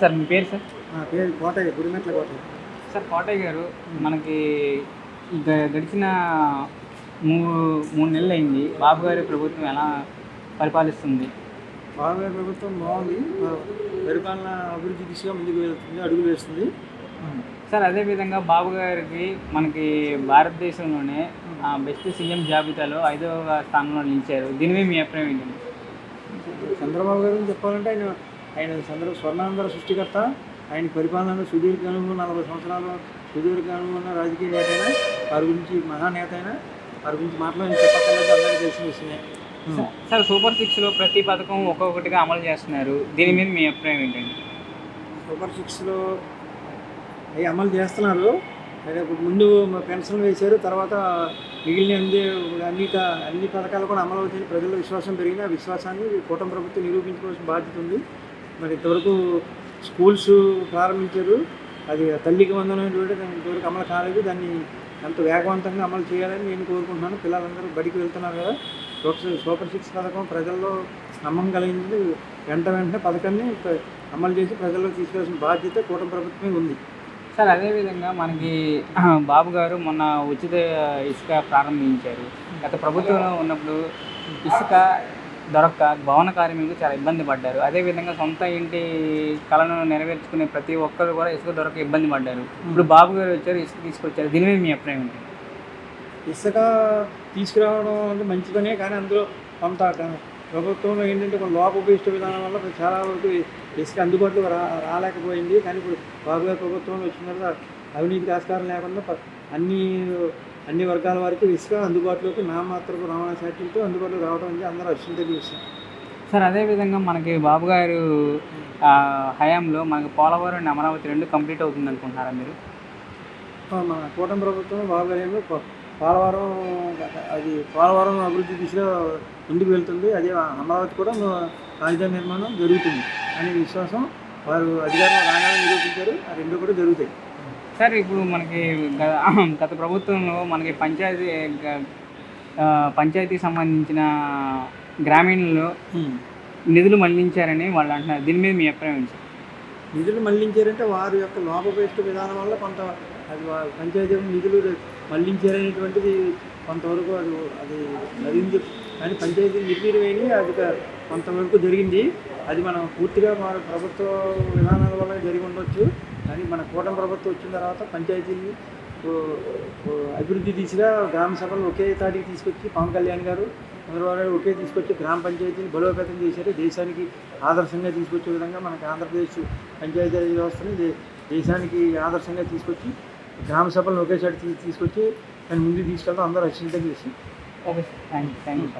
Sir మీ పేరు sir? నా పేరు కోటయ్య గుడిమెట్ల కోటయ్య. సార్ కోటయ్య గారు మనకి గ- గడిచిన మూడు మూడు నెలలు అయింది. బాబు గారి ప్రభుత్వం ఎలా పరిపాలిస్తుంది? బాబు ప్రభుత్వం బాగుంది. పరిపాలన అభివృద్ధి దిశగా ముందుకు వెళ్తుంది అడుగులు వేస్తుంది. సార్ అదేవిధంగా బాబు గారికి మనకి భారతదేశంలోనే బెస్ట్ సీఎం జాబితాలో ఐదవ స్థానంలో నిలిచారు. దీని మీద మీ అభిప్రాయం ఏంటండి? చంద్రబాబు గారి చెప్పాలంటే ఆయన ఆయన చంద్ర స్వర్ణాంధ్ర సృష్టికర్త ఆయన పరిపాలనలో సుదీర్ఘ అనుభవం నలభై సంవత్సరాలు సుదీర్ఘ అనుభవం ఉన్న రాజకీయ నేత అయినా వారి గురించి మహానేత అయినా వారి గురించి మాట్లాడి చెప్పక్కర్లేదు అందరికీ తెలిసిన విషయమే. సార్- సూపర్ సిక్స్లో ప్రతి పథకం ఒక్కొక్కటిగా అమలు చేస్తున్నారు. దీని మీద మీ అభిప్రాయం ఏంటండి? సూపర్ సిక్స్లో అవి అమలు చేస్తున్నారు. ముందు పెన్షన్ వేశారు తర్వాత మిగిలిన అన్ని అన్ని అన్ని పథకాలు కూడా అమలు అవుతాయి ప్రజల విశ్వాసం పెరిగింది. ఆ విశ్వాసాన్ని కూటమి ప్రభుత్వం నిరూపించుకోవాల్సిన బాధ్యత ఉంది. మరి ఇంతవరకు స్కూల్స్ ప్రారంభించారు. అది తల్లికి వందనటువంటి దాన్ని ఇంతవరకు అమలు కాలేదు. దాన్ని ఎంత వేగవంతంగా అమలు చేయాలని నేను కోరుకుంటున్నాను. పిల్లలందరూ బడికి వెళ్తున్నారు కదా. సూపర్ సూపర్ సిక్స్ పథకం ప్రజల్లో నమ్మకం కలిగింది వెంట వెంటనే పథకాన్ని అమలు చేసి ప్రజల్లో తీసుకెళ్ళాల్సిన బాధ్యత కూటమి ప్రభుత్వమే ఉంది. సార్ అదేవిధంగా మనకి బాబు గారు మొన్న ఉచిత ఇసుక ప్రారంభించారు. గత ప్రభుత్వంలో ఉన్నప్పుడు ఇసుక దొరక్క భవన కార్మికులు చాలా ఇబ్బంది పడ్డారు. అదేవిధంగా సొంత ఇంటి కళను నెరవేర్చుకునే ప్రతి ఒక్కరు కూడా ఇసుక దొరక ఇబ్బంది పడ్డారు. ఇప్పుడు బాబు గారు వచ్చారు ఇసుక తీసుకొచ్చారు. దీని మీద మీ అభిప్రాయం ఏంటి? ఇసుక తీసుకురావడం అంటే మంచి పనే కానీ అందులో కొంత ప్రభుత్వంలో ఏంటంటే కొంత లోపభూయిష్ట విధానం వల్ల చాలా వరకు ఇసుక అందుబాటులో రా రాలేకపోయింది. కానీ ఇప్పుడు బాబు గారి ప్రభుత్వంలో వచ్చిన తర్వాత అవినీతికి ఆస్కారం లేకుండా అన్ని అన్ని వర్గాల వారికి ఇసుక అందుబాటులోకి నామాత్రపు రవాణా శాఖలతో అందుబాటులో రావడం అనేది అందరూ అత్యంత విషయం. సార్ అదేవిధంగా మనకి బాబు గారు హయాంలో మనకి పోలవరం అండ్ అమరావతి రెండు కంప్లీట్ అవుతుంది అనుకుంటున్నారా మీరు? మన కూటమి ప్రభుత్వం బాగాలేమో పోలవరం అది పోలవరం అభివృద్ధి దిశలో ముందుకు వెళ్తుంది. అదే అమరావతి కూడా రాజధాని నిర్మాణం జరుగుతుంది అనే విశ్వాసం వారు అధికారంలో రాగానే నిరూపించారు. ఆ రెండు కూడా జరుగుతాయి. సార్ ఇప్పుడు మనకి గత ప్రభుత్వంలో మనకి పంచాయతీ పంచాయతీకి సంబంధించిన గ్రామీణంలో నిధులు మళ్ళించారని వాళ్ళు అంటున్నారు. దీని మీద మీ అభిప్రాయం ఏంటి? నిధులు మళ్ళించారంటే వారి యొక్క లోపభూయిష్ట విధానం వల్ల కొంత అది పంచాయతీ నిధులు మళ్ళించారనేటువంటిది కొంతవరకు అది అది జరిగింది కానీ పంచాయతీ నిర్వీర్యమైంది అది కొంతవరకు జరిగింది. అది మనం పూర్తిగా మన ప్రభుత్వ విధానాల వల్ల జరిగి ఉండొచ్చు. కూటమి ప్రభుత్వం వచ్చిన తర్వాత పంచాయతీలు అభివృద్ధి దిశగా గ్రామ సభలు ఒకే తాటికి తీసుకొచ్చి పవన్ కళ్యాణ్ గారు చంద్రబాబు నాయుడు ఒకే తీసుకొచ్చి గ్రామ పంచాయతీని బలోపేతం చేశారు. దేశానికి ఆదర్శంగా తీసుకొచ్చే విధంగా మనకి ఆంధ్రప్రదేశ్ పంచాయతీ వ్యవస్థని దే- దేశానికి ఆదర్శంగా తీసుకొచ్చి గ్రామ సభలను ఒకేసారి తీసుకొచ్చి దాన్ని ముందుకు తీసుకెళ్తాం అందరూ రక్షించే చేసి okay thank you thank you